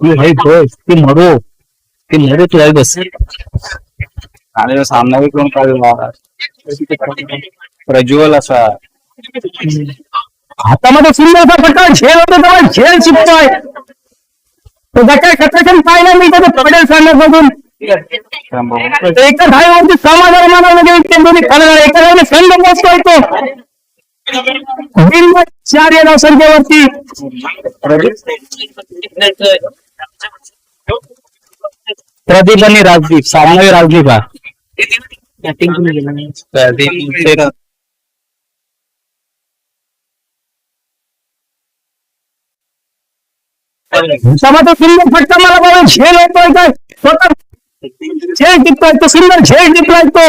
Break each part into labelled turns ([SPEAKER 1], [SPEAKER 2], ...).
[SPEAKER 1] हे
[SPEAKER 2] बस ते मरो ते मरो तू आहे बस आणि सामना बी कोण काढला प्रज्वल असा
[SPEAKER 1] हातामध्ये सुंदर असा फटका झेल होतो तेव्हा झेल शिकतोय तो गटा शत्रुघ्न पाहिला मी तर पडेल संघामधून तर एका धावेवरती समाधान मानावं लागेल ते दोन्ही खेळणार एका धावेने संघ पोहोचतोय तो दीड मत चार या धावसंख्येवरती
[SPEAKER 2] प्रदीप आणि राजदीप सामना राजदीप हा। प्रदीप
[SPEAKER 1] समाजा फटका मला बाबा झेल होतोय काय? स्वतः झेल टिपतोय तो सुंदर झेल टिपलाय तो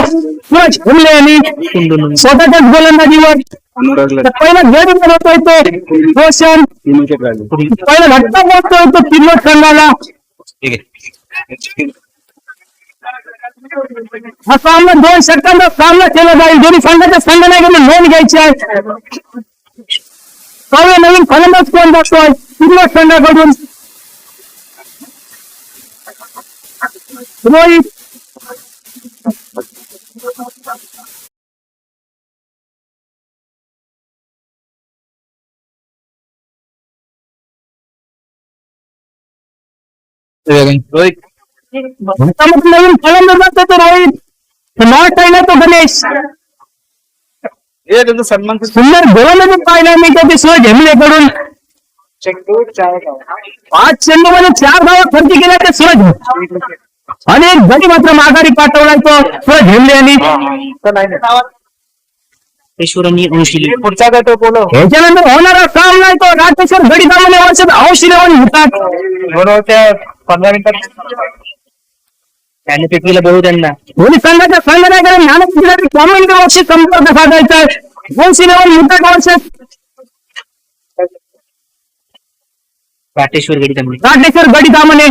[SPEAKER 1] पुरा झेलले आणि स्वतःच्याच गोलंदाजीवर तर पहिला गडी बनवतोय तो रोशन पहिला झटका बोलतोय तो किल्लोट संघाला हा सामना दोन षटकांचा सामना केला जाईल दोन्ही संघाच्या संघटनेकडे नोंद घ्यायची आहे पाहूया नवीन फलंदाज कोण जातोय किल्लोट संघाकडून रोहित
[SPEAKER 2] रोहित
[SPEAKER 1] भारतामध्ये नवीन फलंदाज जातो तो रोहित नॉर्थ आहे तो गणेश
[SPEAKER 2] हे त्यांचा सन्मान
[SPEAKER 1] सुंदर गोलंदाजी पाहिला मी त्या दिसलो झेमलेकडून पाच चेंडू मध्ये चार धावा खर्च केल्या ते सूरज आणि एक गडी मात्र माघारी पाठवलाय तो सूरज झेमले आणि
[SPEAKER 3] ईश्वरांनी अंशिली
[SPEAKER 2] पुढचा गट बोलो
[SPEAKER 1] ह्याच्यानंतर होणारा सामना आहे तो. राजेश्वर गडी दामने वर्षात औषधी लावून होतात
[SPEAKER 2] बरोबर त्या पंधरा मिनिटात.
[SPEAKER 3] त्याने पिकवीला बोलू त्यांना.
[SPEAKER 1] दोन्ही संघाच्या संघटनाकडे ज्ञानपिठाची कॉमेंट वर्षी संपर्क साधायचा आहे वर्षात
[SPEAKER 3] पाटेश्वर गडी त्यांनी
[SPEAKER 1] राजेश्वर गडी दामने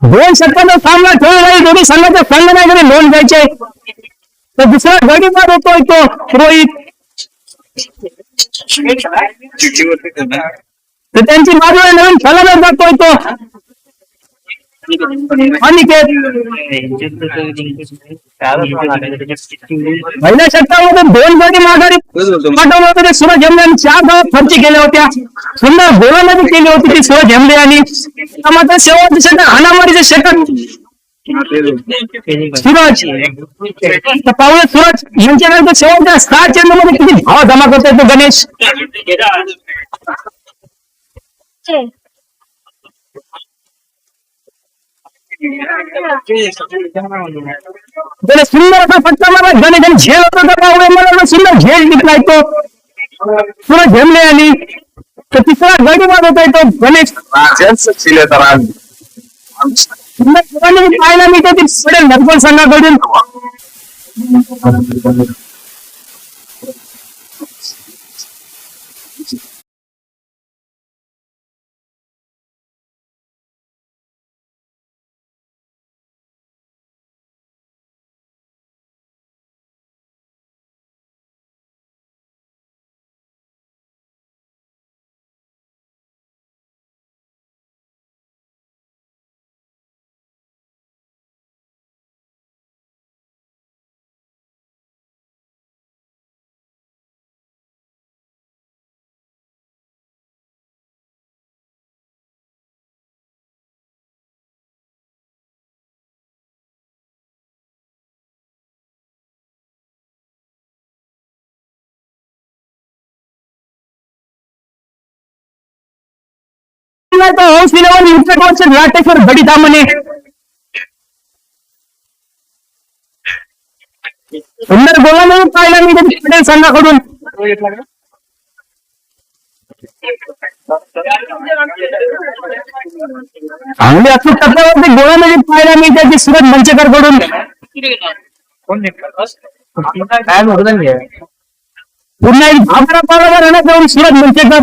[SPEAKER 1] दोन षटकांचा सामना खेळला आहे दोन्ही संघाच्या संघटनाकडे नोंद घ्यायचे. तर दुसरा गडी बाद होतोय तो रोहित तर त्यांची बाजूला नवीन फलंदाज जातोय तो अनिकेत। पहिल्या षटकामध्ये दोन गडी माघारी पाठवलं होतं ते आणि चार धावा खर्च केल्या होत्या. सुंदर गोलंदाजी केली होती ती सुरज हेमले आणि मात्र शेवटचे सूरज. तर सूरज, यांच्यानंतर शेवटच्या सहा चेंडूमध्ये किती धावा जमा करतोय तो गणेश? त्याने सुंदर असा फटका मारला गणेश आणि झेल होता तर पाहूया मला सुंदर झेल टिकलाय तो. सूरज हेमले आणि तर तिसरा गडी होतोय तो गणेश. गोलंदाजी पाहायला मिळते ती. पडेल नरपल संघाकडून ಮಾಡ್ತಾ ಹೌಸ್ ವಿಲವನ್ನು ಇನ್ಫ್ರಾಸ್ಟ್ರಕ್ಚರ್ ನಾಟಕರು ಬಡಿದ ಮನೆ सुंदर बोला नाही पाहिला मी त्यांनी संघाकडून चांगली अचूक टप्प्यावरती गोळा म्हणजे पाहिला मी त्याची सुरत मंचेकर कडून पुन्हा एक भाबरा पावला राहण्याकडून सुरत मंचेकर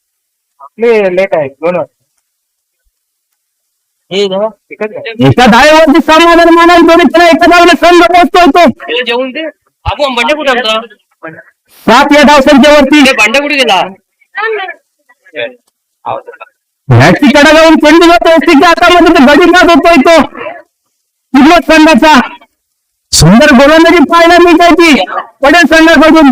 [SPEAKER 2] आपले लेट आहे दोन
[SPEAKER 3] हे
[SPEAKER 2] एकच आहे.
[SPEAKER 1] दोन्ही त्याला पोहोचतोय तो.
[SPEAKER 3] त्याला जेवण दे. बाबू बंड्या कुठे आमचा
[SPEAKER 1] सात या धावसंख्येवरती
[SPEAKER 3] ते भांड्या कुठे गेला?
[SPEAKER 1] मॅचची कडा जाऊन चेंडू जातो एसटीच्या हातामध्ये तो गडी मात होतोय तो. किल्लोट संघाचा? सुंदर गोलंदाजी पाहायला मिळते ती. पडेल संघाकडून.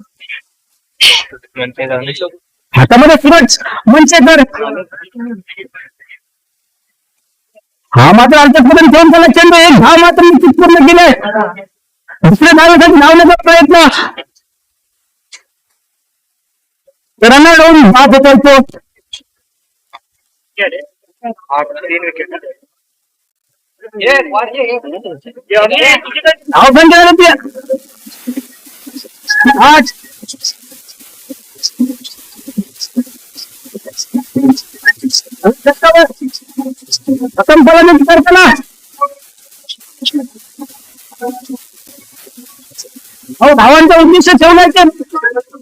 [SPEAKER 1] हातामध्ये हा मात्र अंतपूर्ण फ़ोन झाला चेंडू, एक धाव मात्र पूर्ण केलाय दुसऱ्या धावेसाठी धावण्याचा प्रयत्न. रनर होऊन
[SPEAKER 2] धाव पकडतो
[SPEAKER 1] धाव संख्या आठ. प्रथम फलंदाजी करताना हो धावांचा उद्देश ठेवण्याचे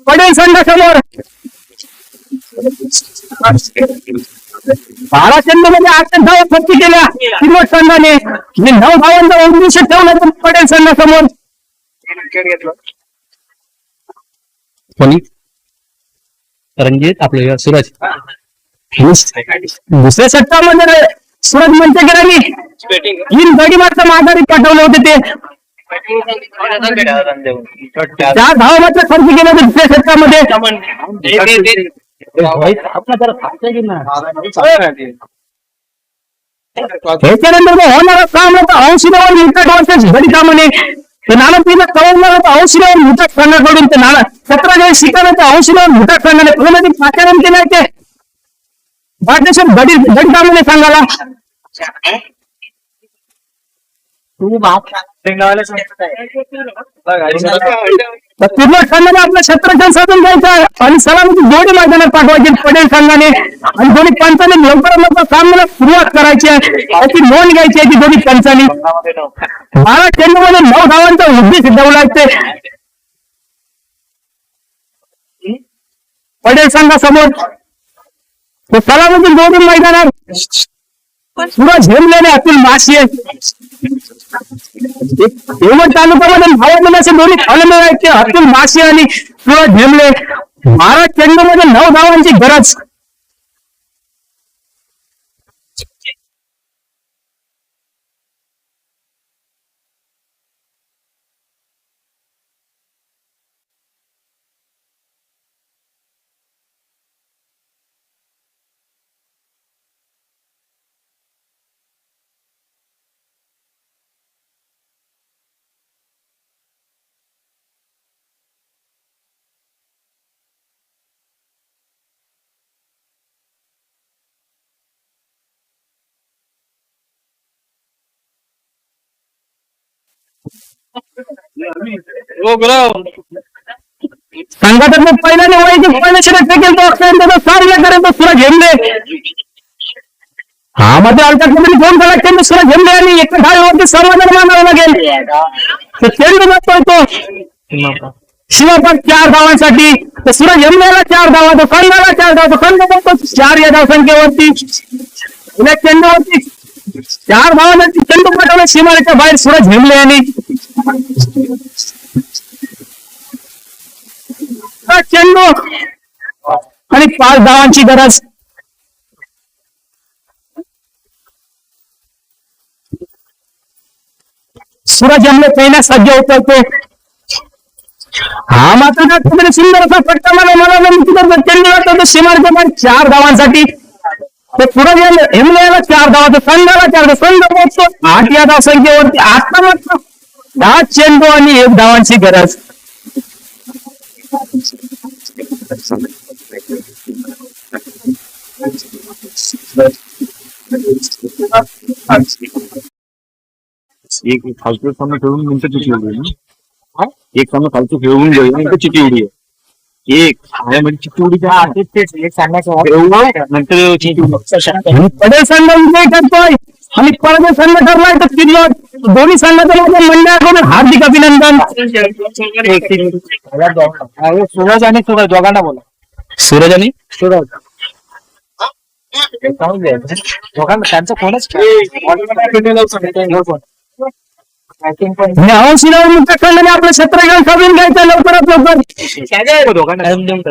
[SPEAKER 1] पडेल संघासमोर बारा चेंडूमध्ये आठ धावा फक्त केल्या किंमत संघाने नऊ धावांचा उद्देश ठेवण्याचे पडेल संघासमोर
[SPEAKER 2] घेतलं.
[SPEAKER 3] रणजित, आपलं सूरज.
[SPEAKER 1] दुसऱ्या षटकामध्ये सुरज मंचकरांनी तीन गडी मात्र माघारी पाठवले होते ते. चार धावा मात्र खर्च केले होते दुसऱ्या षटकामध्ये होणारा सामना तर औषधावर मुकट वर्सेस गडी सामने ते नाना तिला कळवणार होतं औषधावर मुकट संघाकडून ते नाना सतरा जण शिकवलं तर औषधावर मुकट संघाने पुण्यामध्ये पाचारण केलं ते? बाटलेश्वर गडी गडी सामने सांगाला आहे पूर्ण संघाने आपलं छत्रक्षण साधून घ्यायचं आणि सलामती दोन्ही मैदानात पाठवायची पटेल संघाने. आणि दोन्ही पंचाने लवकरात लवकर सामन्याला सुरुवात करायची आहे. त्याची नोंद घ्यायची आहे ती दोन्ही पंचाने. बारा चेंडूमध्ये नऊ धावांचा उद्देश ठेवला लागते पडेल संघासमोर. तो सलामती दोन्ही मैदानात. सुरज हेमलेने अतुल माशिये એવું તાલુકામાં ભારત બનાશે દોરી અલમે કે અતુલ માસિયાની મારા કેન્દ્રમાં નવ દાવાની ગરજ हो, नऊ धावांची गरज संघातर्फे पहिल्याने वयाची पहिल्या शर्यत फेकेल तो अक्षय त्याचा सारीला करेल तो तुला घेऊन दे. हा मध्ये अल्कामध्ये दोन त्यांनी चेंडू घेऊन दे आणि एका धावेवरती समाधान मानावं लागेल. तो चेंडू जातोय तो चार धावांसाठी तर सूरज यमल्याला चार धावा तो संघाला चार धावा तर संघ बोलतो चार या धावसंख्येवरती. या चेंडूवरती. चार धावांवरती चेंडू पाठवला सीमारेच्या बाहेर सूरज हेमले यांनी चेंडू आणि पाच धावांची गरज. सूरज हेमले पहिल्या सज्ज उतरते. हा मात्र कुठे सुंदर असा फटका मला मला जर चेंडू वाटतो तो सीमारेच्या चार धावांसाठी. ते सूरज हेमले याला चार धावा संघाला चार धावा. संघ पोहोचतो आठ या धाव संख्येवरती आत्ता मात्र दहा चेंडू आणि एक धावांची गरज।
[SPEAKER 2] एक खालचं सामना खेळून नंतर चिठी उडी ना? एक सामना खालचं खेळून गेलं नंतर चिठी उडी आहे एक आहे म्हणजे चिठी उडी एक सांगायचं नंतर चिठी उडी
[SPEAKER 1] पडेल संघ विजय करतोय. आणि पडदे संघ ठरलाय तर किल्लो दोन्ही संघाच्या माझ्या मंडळाकडून हार्दिक अभिनंदन
[SPEAKER 2] सूरज आणि सूरज दोघांना बोला
[SPEAKER 3] सूरज आणि
[SPEAKER 2] सूरज दोघांना त्यांचं कोणच
[SPEAKER 1] आणि हौशीला मुक्त खंडाने आपलं क्षेत्र घेऊन करून घ्यायचं लवकरात लवकर
[SPEAKER 2] दोघांना